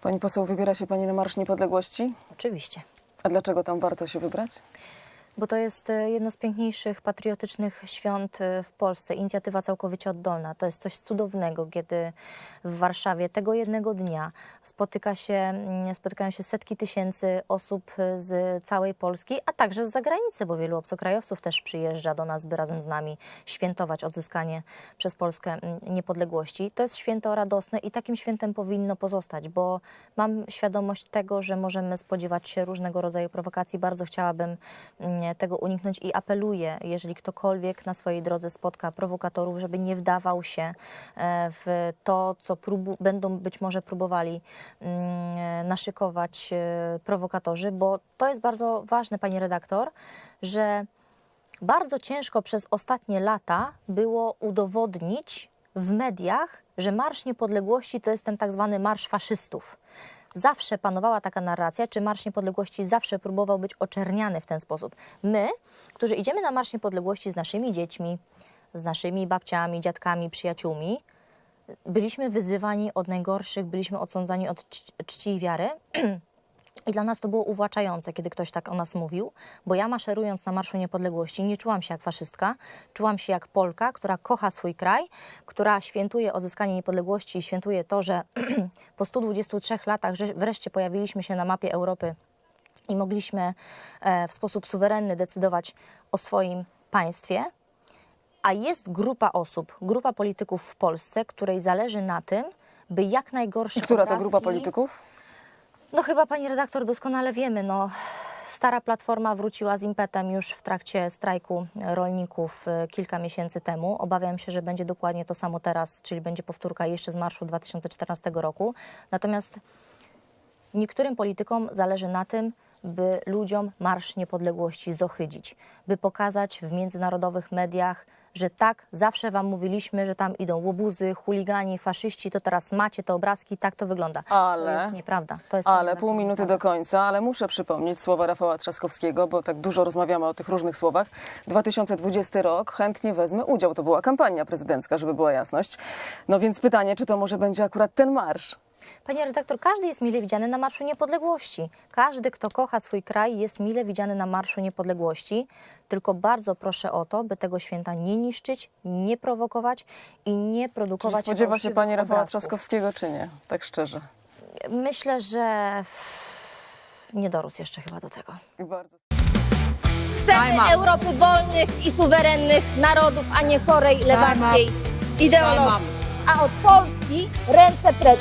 Pani poseł, wybiera się Pani na Marsz Niepodległości? Oczywiście. A dlaczego tam warto się wybrać? Bo to jest e, jedno z piękniejszych patriotycznych świąt e, w Polsce. Inicjatywa całkowicie oddolna. To jest coś cudownego, kiedy w Warszawie tego jednego dnia spotyka się, mm, spotykają się setki tysięcy osób e, z całej Polski, a także z zagranicy, bo wielu obcokrajowców też przyjeżdża do nas, by razem z nami świętować odzyskanie przez Polskę mm, niepodległości. To jest święto radosne i takim świętem powinno pozostać, bo mam świadomość tego, że możemy spodziewać się różnego rodzaju prowokacji. Bardzo chciałabym mm, tego uniknąć i apeluję, jeżeli ktokolwiek na swojej drodze spotka prowokatorów, żeby nie wdawał się e, w to, co próbu- będą być może próbowali mm, naszykować e, prowokatorzy, bo to jest bardzo ważne, pani redaktor, że bardzo ciężko przez ostatnie lata było udowodnić w mediach, że Marsz Niepodległości to jest ten tak zwany marsz faszystów. Zawsze panowała taka narracja, czy Marsz Niepodległości zawsze próbował być oczerniany w ten sposób. My, którzy idziemy na Marsz Niepodległości z naszymi dziećmi, z naszymi babciami, dziadkami, przyjaciółmi, byliśmy wyzywani od najgorszych, byliśmy odsądzani od czci, i wiary. I dla nas to było uwłaczające, kiedy ktoś tak o nas mówił, bo ja maszerując na Marszu Niepodległości nie czułam się jak faszystka, czułam się jak Polka, która kocha swój kraj, która świętuje odzyskanie niepodległości i świętuje to, że po 123 latach wreszcie pojawiliśmy się na mapie Europy i mogliśmy e, w sposób suwerenny decydować o swoim państwie. A jest grupa osób, grupa polityków w Polsce, której zależy na tym, by jak najgorsze Która to obrazki- grupa polityków? No chyba pani redaktor doskonale wiemy, no stara platforma wróciła z impetem już w trakcie strajku rolników e, kilka miesięcy temu. Obawiam się, że będzie dokładnie to samo teraz, czyli będzie powtórka jeszcze z marszu 2014 roku. Natomiast niektórym politykom zależy na tym, by ludziom Marsz Niepodległości zohydzić, by pokazać w międzynarodowych mediach, że tak, zawsze wam mówiliśmy, że tam idą łobuzy, chuligani, faszyści, to teraz macie te obrazki, tak to wygląda. Ale- To jest nieprawda. To jest Ale pół minuty do końca, ale muszę przypomnieć słowa Rafała Trzaskowskiego, bo tak dużo rozmawiamy o tych różnych słowach. 2020 rok, chętnie wezmę udział. To była kampania prezydencka, żeby była jasność. No więc pytanie, czy to może będzie akurat ten marsz? Panie redaktor, każdy jest mile widziany na Marszu Niepodległości. Każdy, kto kocha swój kraj, jest mile widziany na Marszu Niepodległości. Tylko bardzo proszę o to, by tego święta nie niszczyć, nie prowokować i nie Czy produkować spodziewa się pani Rafała obrazków. Trzaskowskiego, czy nie? Tak szczerze. Myślę, że nie dorósł jeszcze chyba do tego. I bardzo... Chcemy Europy wolnych i suwerennych narodów, a nie chorej lewackiej ideologii. A od Polski ręce precz.